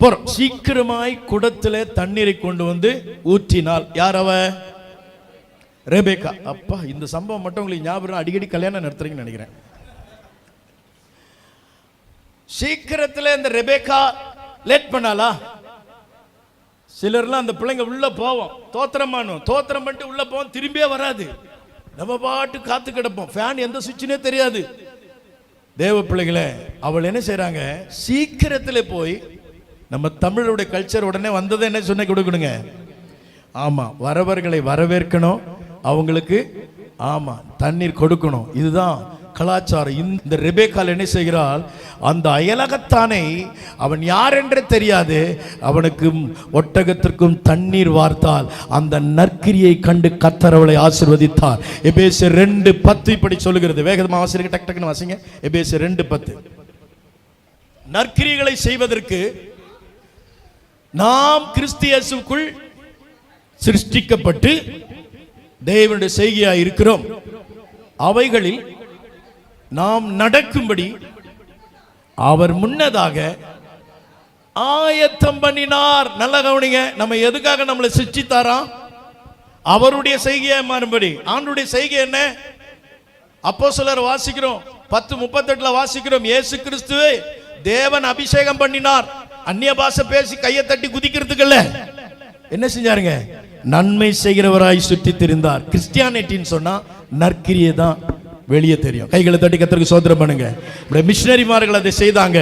போறோம் சீக்கிரமாய் குடத்துல தண்ணீரை கொண்டு வந்து ஊற்றினாள். யார் அவ? ரெபேக்கா. அப்பா இந்த சம்பவம் மட்டும் உங்களுக்கு ஞாபகம் அடிக்கடி கல்யாணம் நடத்துறீங்கன்னு நினைக்கிறேன். சீக்கிரத்துல இந்த ரெபேக்கா லேட் பண்ணாலா சிலர்லாம் அந்த பிள்ளைங்க உள்ள போவோம். தோத்திரம் பண்ணும் தோத்திரம் பண்ணிட்டு உள்ள போவோம் திரும்பியே வராது. நம்ம பாட்டு காத்து கிடப்போம். ஃபேன் எந்த சுவிட்சுனே தெரியாது. தேவ பிள்ளைகளை அவள் என்ன செய்கிறாங்க சீக்கிரத்தில் போய் நம்ம தமிழருடைய கல்ச்சர் உடனே வந்ததை என்ன சொன்ன கொடுக்கணுங்க? ஆமாம் வரவர்களை வரவேற்கணும். அவங்களுக்கு ஆமாம் தண்ணீர் கொடுக்கணும். இதுதான் கலாச்சாரம். இந்த ரெபேக்கால் என்ன செய்கிறாள்? அந்த அயலகத்தானை அவன் யார் என்று தெரியாது. அவனுக்கும் ஒட்டகத்திற்கும் தண்ணீர் வார்த்தால் அந்த நற்கிரியை கண்டு கத்தரவளை ஆசிர்வதித்தார். எபேசு ரெண்டு பத்து இப்படி சொல்லுகிறது. வேகமாக ஆசிரியர் டக் டக்குன்னு வாசிங்க. எபேசு ரெண்டு பத்து. நற்கிரிகளை செய்வதற்கு நாம் கிறிஸ்தியசுக்குள் சிருஷ்டிக்கப்பட்டு தேவனுடைய செய்கையாக இருக்கிறோம். அவைகளில் நாம் நடக்கும்படி அவர் முன்னதாக ஆயத்தம் பண்ணினார். நல்ல கவனிங்க நம்ம எதுக்காக நம்மளை சிருஷ்டித்தாராம் அவருடைய செய்கையாக மாறும்படி. ஆண்டுடைய செய்கை என்ன? அப்போ சிலர் வாசிக்கிறோம் பத்து முப்பத்தெட்டுல வாசிக்கிறோம் இயேசு கிறிஸ்துவே தேவன் அபிஷேகம் பண்ணினார். அந்நிய பாஷை பேசி கையை தட்டி குதிக்கிறதுக்குல்ல? என்ன செஞ்சாருங்க? நன்மை செய்கிறவராய் சுற்றி திரிந்தார் கிறிஸ்டியானிட்டின்னு சொன்னா நற்கிரியை தான் வெளியே தெரியும். கைகளை தட்டி கத்தருக்கு சோதரம் பண்ணுங்க. இப்படி மிஷினரிமார்கள் அதை செய்தாங்க.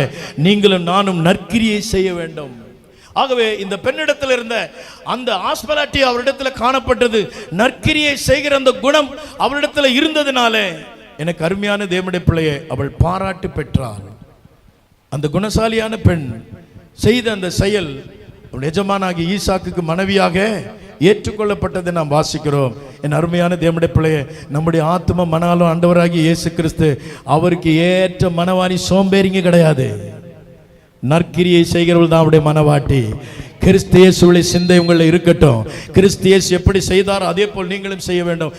நீங்களும் நானும் நற்கிரியை செய்ய வேண்டும். ஆகவே இந்த பெண்ணிடத்தில் இருந்த அந்த ஆஸ்பலாட்டி அவரிடத்தில் காணப்பட்டது. நற்கிரியை செய்கிற அந்த குணம் அவரிடத்தில் இருந்ததுனால எனக்கு அருமையான தேவனுடைய பிள்ளையை அவள் பாராட்டு பெற்றாள். அந்த குணசாலியான பெண் செய்த அந்த செயல் அவள் எஜமானாகி ஈசாக்குக்கு மனைவியாக ஏற்றுக்கொள்ளப்பட்டதை நாம் வாசிக்கிறோம். என் அருமையான தேவனுடைய பிள்ளைய நம்முடைய ஆத்ம மனாலும் ஆண்டவராகி இயேசு கிறிஸ்து அவருக்கு ஏற்ற மனவாணி சோம்பேறிங்க கிடையாது. நற்கிரியை செய்கிறவள் தான் அவருடைய மனவாட்டி கிறிஸ்தியேசுடைய சிந்தை உங்களில் இருக்கட்டும். கிறிஸ்தியேசு எப்படி செய்தாரோ அதே போல் நீங்களும் செய்ய வேண்டும்.